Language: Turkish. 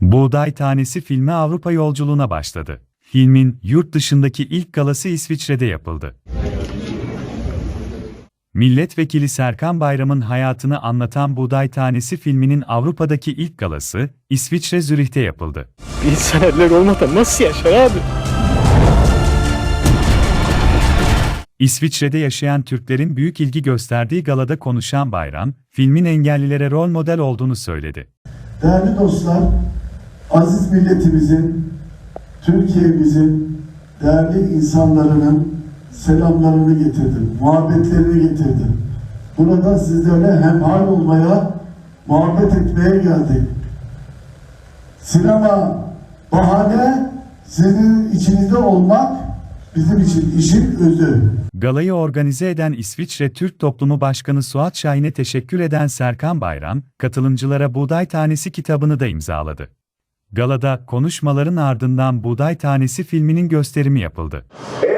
Buğday Tanesi filmi Avrupa yolculuğuna başladı. Filmin yurt dışındaki ilk galası İsviçre'de yapıldı. Milletvekili Serkan Bayram'ın hayatını anlatan Buğday Tanesi filminin Avrupa'daki ilk galası İsviçre Zürih'te yapıldı. İnsan eller olmadan nasıl yaşar abi? İsviçre'de yaşayan Türklerin büyük ilgi gösterdiği galada konuşan Bayram, filmin engellilere rol model olduğunu söyledi. Değerli dostlar, aziz milletimizin, Türkiye'mizin değerli insanlarının selamlarını getirdim, muhabbetlerini getirdim. Burada sizlerle hemhal olmaya, muhabbet etmeye geldik. Sinema bahane, sizin içinizde olmak bizim için işin özü. Galayı organize eden İsviçre Türk Toplumu Başkanı Suat Şahin'e teşekkür eden Serkan Bayram, katılımcılara Buğday Tanesi kitabını da imzaladı. Galada konuşmaların ardından Buğday Tanesi filminin gösterimi yapıldı. E,